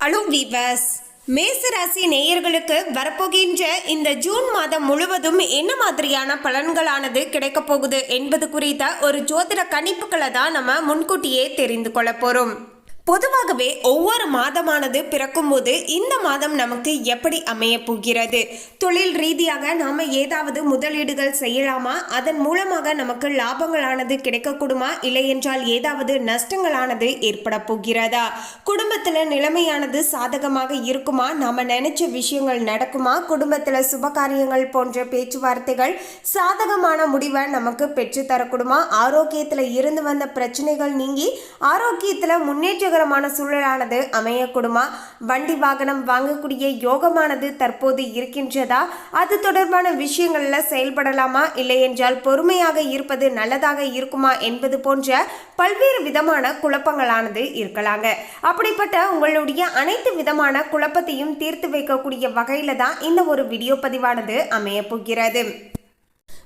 Hello viewers. மேசராசி நேயர்களுக்கு வரப்போகின்ற இந்த ஜூன் மாதம் முழுவதும் என்ன மாதிரியான பலன்களானது கிடைக்கப் போகுது என்பது குறித்த ஒரு ஜோதிட கணிப்புகளை தான் நம்ம முன்கூட்டியே தெரிந்து கொள்ள போகிறோம் பொதுவாகவே ஒவ்வொரு மாதமானது பிறக்கும்போது இந்த மாதம் நமக்கு எப்படி அமைய போகிறது? தொழில் ரீதியாக நாம ஏதாவது முதலீடுகள் செய்யலாமா? அதன் மூலமாக நமக்கு லாபங்களானது கிடைக்கக்கூடுமா? இல்லை என்றால் ஏதாவது நஷ்டங்களானது ஏற்பட போகிறதா? குடும்பத்தில் நிலைமையானது சாதகமாக இருக்குமா? நாம நினைச்ச விஷயங்கள் நடக்குமா? குடும்பத்தில் சுபகாரியங்கள் போன்ற பேச்சுவார்த்தைகள் சாதகமான முடிவை நமக்கு பெற்று தரக்கூடுமா? ஆரோக்கியத்தில் இருந்து வந்த பிரச்சனைகள் நீங்கி ஆரோக்கியத்தில் முன்னேற்றகரமான சூழலானது அமையக்கூடுமா? வண்டி வாகனம் வாங்கக்கூடிய யோகமானது தற்போது இருக்கின்றதா? அது தொடர்பான விஷயங்களில் செயல்படலாமா? இல்லை என்றால் பொறுமையாக இருப்பது நல்லதாக இருக்குமா? என்பது போன்ற பல்வேறு விதமான குழப்பங்களானது இருக்கலாங்க. அப்படிப்பட்ட உங்களுடைய அனைத்து விதமான குழப்பத்தையும் தீர்த்து வைக்கக்கூடிய வகையில தான் இந்த ஒரு வீடியோ பதிவானது அமையப்போகிறது.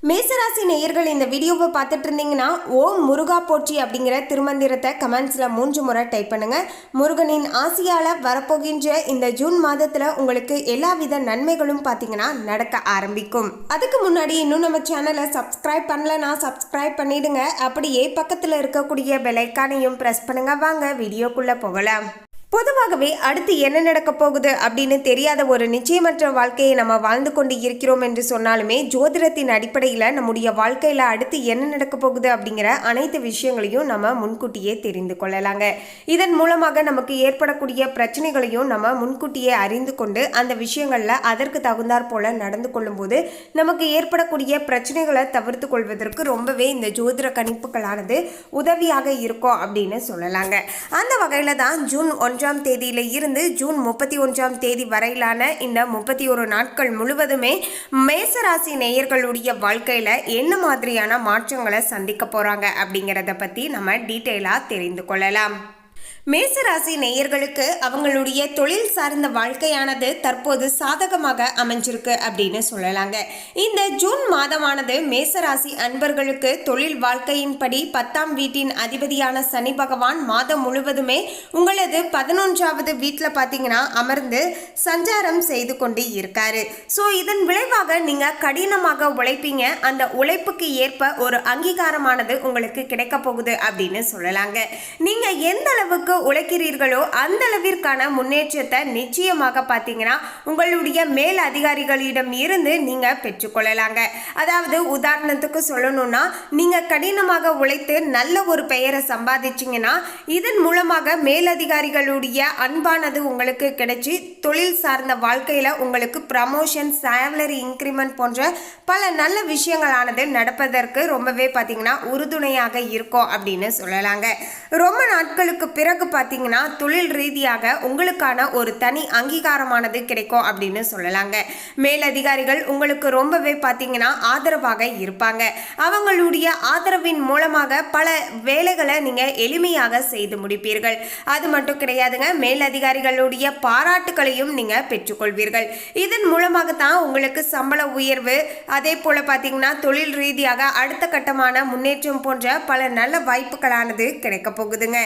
மேசராசி நேயர்கள் இந்த வீடியோவை பார்த்துட்டு இருந்தீங்கன்னா ஓம் முருகா போற்றி அப்படிங்கிற திருமந்திரத்தை கமெண்ட்ஸில் மூன்று முறை டைப் பண்ணுங்க. முருகனின் ஆசையால் வரப்போகின்ற இந்த ஜூன் மாதத்தில் உங்களுக்கு எல்லா வித நன்மைகளும் பார்த்தீங்கன்னா நடக்க ஆரம்பிக்கும். அதுக்கு முன்னாடி இன்னும் நம்ம சேனலை சப்ஸ்கிரைப் பண்ணலனா சப்ஸ்கிரைப் பண்ணிடுங்க. அப்படியே பக்கத்தில் இருக்கக்கூடிய பெலைக்கானையும் ப்ரெஸ் பண்ணுங்க. வாங்க வீடியோக்குள்ளே போகலாம். பொதுவாகவே அடுத்து என்ன நடக்க போகுது அப்படின்னு தெரியாத ஒரு நிச்சயமற்ற வாழ்க்கையை நம்ம வாழ்ந்து கொண்டு இருக்கிறோம் என்று சொன்னாலுமே ஜோதிடத்தின் அடிப்படையில் நம்முடைய வாழ்க்கையில் அடுத்து என்ன நடக்க போகுது அப்படிங்கிற அனைத்து விஷயங்களையும் நம்ம முன்கூட்டியே தெரிந்து கொள்ளலாங்க. இதன் மூலமாக நமக்கு ஏற்படக்கூடிய பிரச்சனைகளையும் நம்ம முன்கூட்டியே அறிந்து கொண்டு அந்த விஷயங்களில் அதற்கு தகுந்தாற் போல நடந்து கொள்ளும்போது நமக்கு ஏற்படக்கூடிய பிரச்சனைகளை தவிர்த்து கொள்வதற்கு ரொம்பவே இந்த ஜோதிட கணிப்புகளானது உதவியாக இருக்கும் அப்படின்னு சொல்லலாங்க. அந்த வகையில் தான் ஜூன் ஒன்றாம் தேதியில இருந்து ஜூன் முப்பத்தி ஒன்றாம் தேதி வரையிலான இந்த முப்பத்தி ஒரு நாட்கள் முழுவதுமே மேசராசி நேயர்களுடைய வாழ்க்கையில் என்ன மாதிரியான மாற்றங்களை சந்திக்க போகிறாங்க அப்படிங்கிறத பற்றி நம்ம டீட்டெயிலாக தெரிந்து கொள்ளலாம். மேசராசி நேயர்களுக்கு அவங்களுடைய தொழில் சார்ந்த வாழ்க்கையானது தற்போது சாதகமாக அமைஞ்சிருக்கு அப்படின்னு சொல்லலாங்க. இந்த ஜூன் மாதமானது மேசராசி அன்பர்களுக்கு தொழில் வாழ்க்கையின்படி பத்தாம் வீட்டின் அதிபதியான சனி பகவான் மாதம் முழுவதுமே உங்களது பதினொன்றாவது வீட்டில் பார்த்தீங்கன்னா அமர்ந்து சஞ்சாரம் செய்து கொண்டு இருக்காரு. ஸோ இதன் விளைவாக நீங்கள் கடினமாக உழைப்பீங்க. அந்த உழைப்புக்கு ஏற்ப ஒரு அங்கீகாரமானது உங்களுக்கு கிடைக்க போகுது அப்படின்னு சொல்லலாங்க. நீங்கள் எந்த அளவுக்கு உழைக்கிறீர்களோ அந்த அளவிற்கான முன்னேற்றத்தை நிச்சயமாக பார்த்தீங்கன்னா உங்களுடைய மேல் அதிகாரிகளிடம் இருந்து நீங்கள் பெற்றுக்கொள்ளலாங்க. அதாவது உதாரணத்துக்கு சொல்லணும்னா நீங்கள் கடினமாக உழைத்து நல்ல ஒரு பெயரை சம்பாதிச்சிங்கன்னா இதன் மூலமாக மேலதிகாரிகளுடைய அன்பானது உங்களுக்கு கிடைச்சி தொழில் சார்ந்த வாழ்க்கையில் உங்களுக்கு ப்ரமோஷன் சேலரி இன்க்ரிமெண்ட் போன்ற பல நல்ல விஷயங்களானது நடப்பதற்கு ரொம்பவே பார்த்திங்கன்னா உறுதுணையாக இருக்கும் அப்படின்னு சொல்லலாங்க. ரொம்ப நாட்களுக்கு பிறகு பார்த்தீங்கன்னா தொழில் ரீதியாக உங்களுக்கான ஒரு தனி அங்கீகாரமானது கிடைக்கும் அப்படின்னு சொல்லலாங்க. மேலதிகாரிகள் உங்களுக்கு ரொம்பவே பார்த்தீங்கன்னா ஆதரவாக இருப்பாங்க. அவங்களுடைய ஆதரவின் மூலமாக பல வேலைகளை நீங்கள் எளிமையாக செய்து முடிப்பீர்கள். அது மட்டும் கிடையாதுங்க மேலதிகாரிகளுடைய உயர்வையும் நீங்கள் பெற்றுக்கொள்வீர்கள். இதன் மூலமாக தான் உங்களுக்கு சம்பள உயர்வு அதே போல் பார்த்தீங்கன்னா தொழில் ரீதியாக அடுத்த கட்டமான முன்னேற்றம் போன்ற பல நல்ல வாய்ப்புகளானது கிடைக்க போகுதுங்க.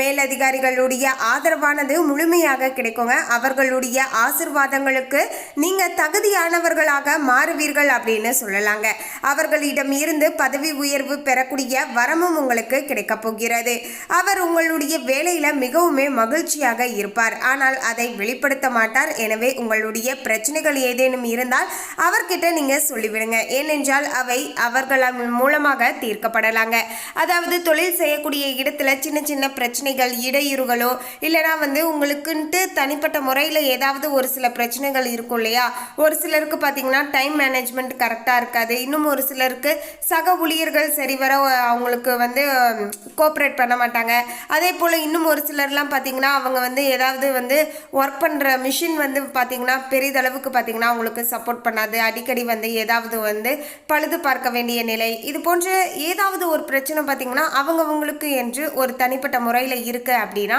மேலதிகாரிகளுடைய ஆதரவானது முழுமையாக கிடைக்குங்க. அவர்களுடைய ஆசிர்வாதங்களுக்கு நீங்க தகுதியானவர்களாக மாறுவீர்கள் அப்படின்னு சொல்லலாங்க. அவர்களிடம் இருந்து பதவி உயர்வு பெறக்கூடிய வரமும் உங்களுக்கு கிடைக்க போகிறது. அவர் உங்களுடைய வேலையில மிகவுமே மகிழ்ச்சியாக இருப்பார். ஆனால் அதை வெளிப்படுத்த மாட்டார். எனவே உங்களுடைய பிரச்சனைகள் ஏதேனும் இருந்தால் அவர்கிட்ட நீங்க சொல்லிவிடுங்க. ஏனென்றால் அவை அவர்கள் மூலமாக தீர்க்கப்படலாங்க. அதாவது தொழில் செய்யக்கூடிய இடத்துல சின்ன சின்ன பிரச்சனைகள் இடையூறுகளோ இல்லைனா வந்து உங்களுக்குன்ட்டு தனிப்பட்ட முறையில் ஏதாவது ஒரு சில பிரச்சனைகள் இருக்கும் இல்லையா? ஒரு சிலருக்கு பார்த்தீங்கன்னா டைம் மேனேஜ்மெண்ட் கரெக்டாக இருக்காது. இன்னும் ஒரு சிலருக்கு சக ஊழியர்கள் சரிவர அவங்களுக்கு வந்து கோஆப்ரேட் பண்ண மாட்டாங்க. அதே போல் இன்னும் ஒரு சிலர்லாம் பார்த்தீங்கன்னா அவங்க வந்து ஏதாவது வந்து ஒர்க் பண்ணுற மிஷின் வந்து பார்த்தீங்கன்னா பெரிதளவுக்கு பார்த்தீங்கன்னா உங்களுக்கு சப்போர்ட் பண்ணாது. அடிக்கடி வந்து ஏதாவது வந்து பழுது பார்க்க வேண்டிய நிலை. இது போன்ற ஏதாவது ஒரு பிரச்சனை பார்த்தீங்கன்னா அவங்கவுங்களுக்கு என்று ஒரு தனிப்பட்ட முறையில் இருக்குது அப்படின்னா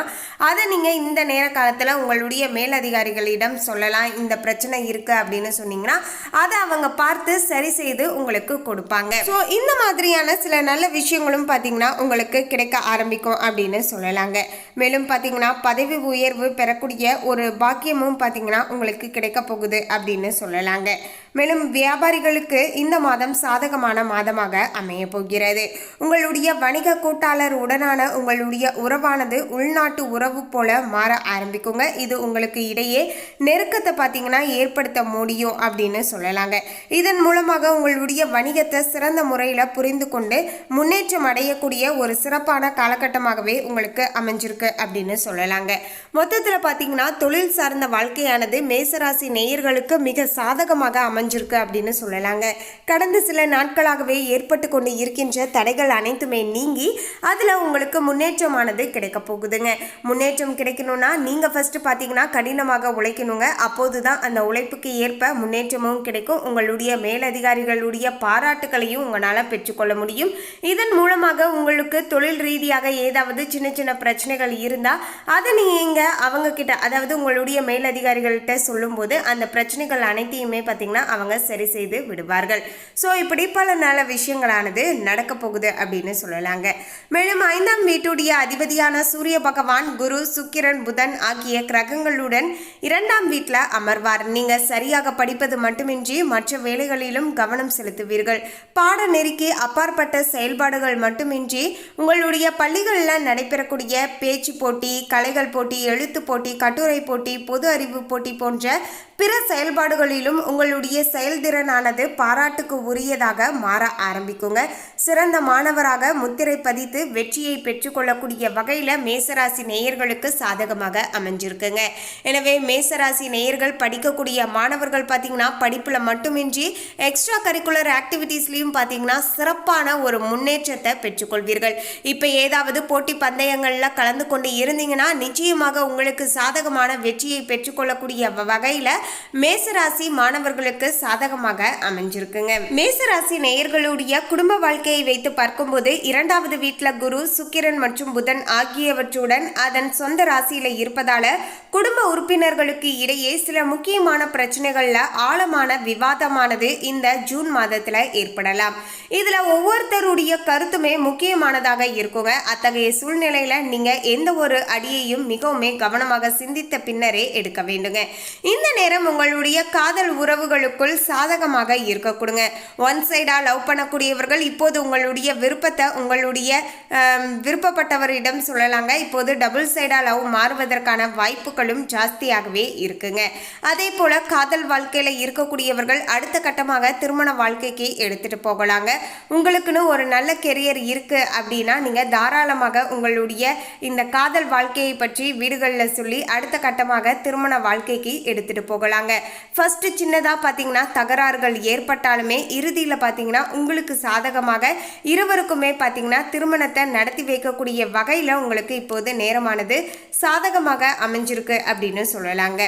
அதை நீங்கள் இந்த நேர காலத்தில் உங்களுடைய மேலதிகாரிகளிடம் சொல்லலாம். இந்த பிரச்சனை இருக்குது அப்படின்னு சொன்னீங்கன்னா அதை அவங்க பார்த்து சரி செய்து உங்களுக்கு கொடுப்பாங்க. ஸோ இந்த மாதிரியான சில நல்ல விஷயங்களும் பார்த்தீங்கன்னா உங்களுக்கு கிடைக்க ஆரம்பிக்கும் அப்படின்னு சொல்லலாங்க. மேலும் பார்த்தீங்கன்னா பதவி உயர்வு பெறக்கூடிய ஒரு பாக்கியமும் பார்த்தீங்கன்னா உங்களுக்கு கிடைக்க போகுது அப்படின்னு சொல்லலாங்க. மேலும் வியாபாரிகளுக்கு இந்த மாதம் சாதகமான மாதமாக அமைய போகிறது. உங்களுடைய வணிக கூட்டாளர் உடனான உங்களுடைய உறவானது உள்நாட்டு உறவு போல மாற ஆரம்பிக்குங்க. இது உங்களுக்கு இடையே நெருக்கத்தை பார்த்தீங்கன்னா ஏற்படுத்த முடியும் அப்படின்னு சொல்லலாங்க. இதன் மூலமாக உங்களுடைய வணிகத்தை சிறந்த முறையில் புரிந்து கொண்டு முன்னேற்றம் அடையக்கூடிய ஒரு சிறப்பான காலகட்டமாகவே உங்களுக்கு அமைஞ்சிருக்கு. அப்படின்னு சொல்லலாங்க. மொத்தத்தில் பார்த்தீங்கன்னா தொழில் சார்ந்த வாழ்க்கையானது மேசராசி நேயர்களுக்கு மிக சாதகமாக அமைஞ்சிருக்கு அப்படின்னு சொல்லலாங்க. கடந்த சில நாட்களாகவே ஏற்பட்டு கொண்டு இருக்கின்ற தடைகள் அனைத்துமே நீங்கி அதில் உங்களுக்கு முன்னேற்றமானது கிடைக்க போகுதுங்க. முன்னேற்றம் கிடைக்கணும்னா நீங்கள் ஃபஸ்ட்டு பார்த்தீங்கன்னா கடினமாக உழைக்கணுங்க. அப்போது தான் அந்த உழைப்புக்கு ஏற்ப முன்னேற்றமும் கிடைக்கும். உங்களுடைய மேலதிகாரிகளுடைய பாராட்டுகளையும் உங்களால் பெற்றுக்கொள்ள முடியும். இதன் மூலமாக உங்களுக்கு தொழில் ரீதியாக ஏதாவது சின்ன சின்ன பிரச்சனைகள் இருந்தால் அதை நீங்கள் அவங்க கிட்ட அதாவது உங்களுடைய மேலதிகாரிகள்கிட்ட சொல்லும்போது அந்த பிரச்சனைகள் அனைத்தையுமே பார்த்தீங்கன்னா அவங்க சரி செய்து விடுவார்கள். ஸோ இப்படி பல நல்ல விஷயங்களானது நடக்க போகுது அப்படின்னு சொல்லலாங்க. மேலும் ஐந்தாம் வீட்டுடைய அதிபதியான சூரிய பகவான் குரு சுக்கிரன் புதன் ஆகிய கிரகங்களுடன் இரண்டாம் வீட்டில் அமர்வார். நீங்க சரியாக படிப்பது மட்டுமின்றி மற்ற வேலைகளிலும் கவனம் செலுத்துவீர்கள். பாடநெறிக்கு அப்பாற்பட்ட செயல்பாடுகள் மட்டுமின்றி உங்களுடைய பள்ளிகளில் நடைபெறக்கூடிய பேச்சு போட்டி கலைகள் போட்டி எழுத்து போட்டி கட்டுரை போட்டி பொது அறிவு போட்டி போன்ற பிற செயல்பாடுகளிலும் உங்களுடைய செயல்திறனானது பாராட்டுக்கு உரியதாக மாற ஆரம்பிக்குங்க. சிறந்த மாணவராக முத்திரை பதித்து வெற்றியை பெற்றுக்கொள்ளக்கூடிய வகையில் மேசராசி நேயர்களுக்கு சாதகமாக அமைஞ்சிருக்குங்க. எனவே மேசராசி நேயர்கள் படிக்கக்கூடிய மாணவர்கள் பார்த்தீங்கன்னா படிப்பில் மட்டுமின்றி எக்ஸ்ட்ரா கரிக்குலர் ஆக்டிவிட்டீஸ்லையும் பார்த்தீங்கன்னா சிறப்பான ஒரு முன்னேற்றத்தை பெற்றுக்கொள்வீர்கள். இப்போ ஏதாவது போட்டி பந்தயங்களில் கலந்து கொண்டு இருந்தீங்கன்னா நிச்சயமாக உங்களுக்கு சாதகமான வெற்றியை பெற்றுக்கொள்ளக்கூடிய வகையில் மேசராசி மாணவர்களுக்கு சாதகமாக அமைஞ்சிருக்குங்க. மேசராசி நேயர்களுடைய குடும்ப வாழ்க்கையை வைத்து பார்க்கும்போது இரண்டாவது வீட்டில் குரு சுக்கிரன் மற்றும் புதன் ஆகியவற்றுடன் அதன் சொந்த ராசியில இருப்பதால குடும்ப உறுப்பினர்களுக்கு இடையே சில முக்கியமான பிரச்சனைகள்ல ஆழமான விவாதமானது இந்த ஜூன் மாதத்துல ஏற்படலாம். இதுல ஒவ்வொருத்தருடைய கருத்துமே முக்கியமானதாக இருக்குங்க. அத்தகைய சூழ்நிலையில நீங்க எந்த ஒரு அடியையும் மிகவுமே கவனமாக சிந்தித்த பின்னரே எடுக்க வேண்டுங்க. இந்த நேரம் உங்களுடைய காதல் உறவுகளுக்குள் சாதகமாக இருக்க கொடுங்க. ஒன் சைடாக லவ் பண்ணக்கூடியவர்கள் இப்போது உங்களுடைய விருப்பத்தை உங்களுடைய விருப்பப்பட்டவரிடம் சொல்லலாங்க. இப்போது டபுள் சைடாக லவ் மாறுவதற்கான வாய்ப்புகளும் ஜாஸ்தியாகவே இருக்குங்க. அதே போல் காதல் வாழ்க்கையில் இருக்கக்கூடியவர்கள் அடுத்த கட்டமாக திருமண வாழ்க்கைக்கு எடுத்துகிட்டு போகலாங்க. உங்களுக்குன்னு ஒரு நல்ல கெரியர் இருக்குது அப்படின்னா நீங்கள் தாராளமாக உங்களுடைய இந்த காதல் வாழ்க்கையை பற்றி வீடுகளில் சொல்லி அடுத்த கட்டமாக திருமண வாழ்க்கைக்கு எடுத்துகிட்டு எடுத்துட்டு போகலாங்க ஃபர்ஸ்ட் சின்னதா பார்த்தீங்கன்னா தகராறுகள் ஏற்பட்டாலுமே இறுதியில் பார்த்தீங்கன்னா உங்களுக்கு சாதகமாக இருவருக்குமே பார்த்தீங்கன்னா திருமணத்தை நடத்தி வைக்கக்கூடிய வகையில் உங்களுக்கு இப்போது நேரமானது சாதகமாக அமைஞ்சிருக்கு அப்படின்னு சொல்லலாங்க.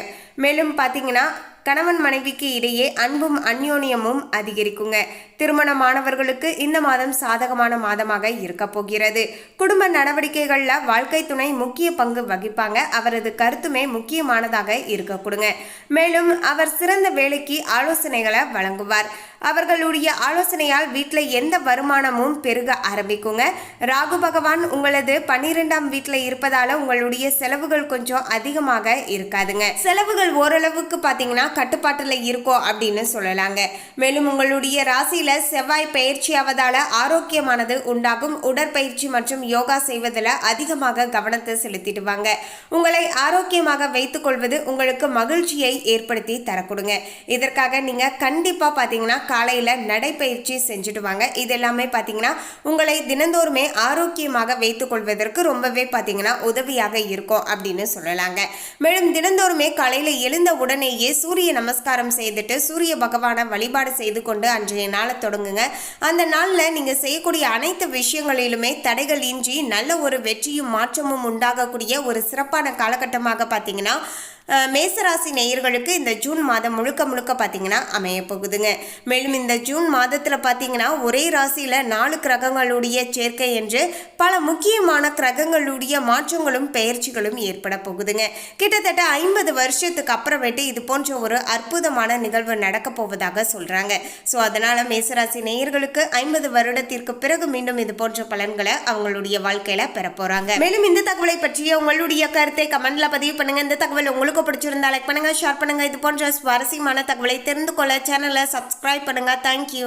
மேலும் பார்த்தீங்கன்னா கணவன் மனைவிக்கு இடையே அன்பும் அந்யோன்யமும் அதிகரிக்குங்க. திருமணமானவர்களுக்கு இந்த மாதம் சாதகமான மாதமாக இருக்க போகிறது. குடும்ப நடவடிக்கைகளில் வாழ்க்கை துணை முக்கிய பங்கு வகிப்பாங்க. அவரது கருத்துமே முக்கியமானதாக இருக்க கொடுங்க. மேலும் அவர் சிறந்த வேலைக்கு ஆலோசனைகளை வழங்குவார். அவர்களுடைய ஆலோசனையால் வீட்டில் எந்த வருமானமும் பெருக ஆரம்பிக்குங்க. ராகு பகவான் உங்களது பன்னிரெண்டாம் வீட்டில் இருப்பதால உங்களுடைய செலவுகள் கொஞ்சம் அதிகமாக இருக்காதுங்க. செலவுகள் ஓரளவுக்கு பார்த்தீங்கன்னா கட்டுப்பாட்டில் இருக்கும் அப்படின்னு சொல்லலாங்க. மேலும் உங்களுடைய ராசியில் செவ்வாய் பயிற்சி பயிற்சியாவதால ஆரோக்கியமானது உண்டாகும். உடற்பயிற்சி மற்றும் யோகா செய்வதில் அதிகமாக கவனத்தை செலுத்திடுவாங்க. உங்களை ஆரோக்கியமாக வைத்துக் கொள்வது உங்களுக்கு மகிழ்ச்சியை ஏற்படுத்தி தரக்கூடுங்க இதற்காக நீங்கள் கண்டிப்பாக பார்த்தீங்கன்னா காலையில் நடைப்பயிற்சி செஞ்சுட்டு வாங்க. இது எல்லாமே பார்த்தீங்கன்னா உங்களை தினந்தோறுமே ஆரோக்கியமாக வைத்துக் கொள்வதற்கு ரொம்பவே பார்த்தீங்கன்னா உதவியாக இருக்கும் அப்படின்னு சொல்லலாங்க. மேலும் தினந்தோறுமே காலையில் எழுந்த உடனேயே சூரிய நமஸ்காரம் செய்துட்டு சூரிய பகவானை வழிபாடு செய்து கொண்டு அன்றைய நாளை தொடங்குங்க. அந்த நாளில் நீங்கள் செய்யக்கூடிய அனைத்து விஷயங்களிலுமே தடைகள் இன்றி நல்ல ஒரு வெற்றியும் மாற்றமும் உண்டாகக்கூடிய ஒரு சிறப்பான காலகட்டமாக பார்த்தீங்கன்னா மேசராசி நேயர்களுக்கு இந்த ஜூன் மாதம் முழுக்க முழுக்க பார்த்தீங்கன்னா அமைய போகுதுங்க. மேலும் இந்த ஜூன் மாதத்தில் பார்த்தீங்கன்னா ஒரே ராசியில் நாலு கிரகங்களுடைய சேர்க்கை என்று பல முக்கியமான கிரகங்களுடைய மாற்றங்களும் பெயர்ச்சிகளும் ஏற்பட போகுதுங்க. கிட்டத்தட்ட ஐம்பது வருஷத்துக்கு அப்புறமேட்டு இது போன்ற ஒரு அற்புதமான நிகழ்வு நடக்க போவதாக சொல்கிறாங்க ஸோ அதனால் மேசராசி நேயர்களுக்கு ஐம்பது வருடத்திற்கு பிறகு மீண்டும் இது போன்ற பலன்களை அவங்களுடைய வாழ்க்கையில் பெற மேலும் இந்த தகவலை பற்றிய உங்களுடைய கருத்தை கமெண்ட்ல பதிவு பண்ணுங்க. இந்த தகவல் உங்களுக்கு பிடிச்சிருந்தா லைக் பண்ணுங்க ஷேர் பண்ணுங்க. இது போன்ற சுவாரஸ்யமான தகவலை தெரிந்து கொள்ள சேனலை சப்ஸ்கிரைப் பண்ணுங்க. தேங்க்யூ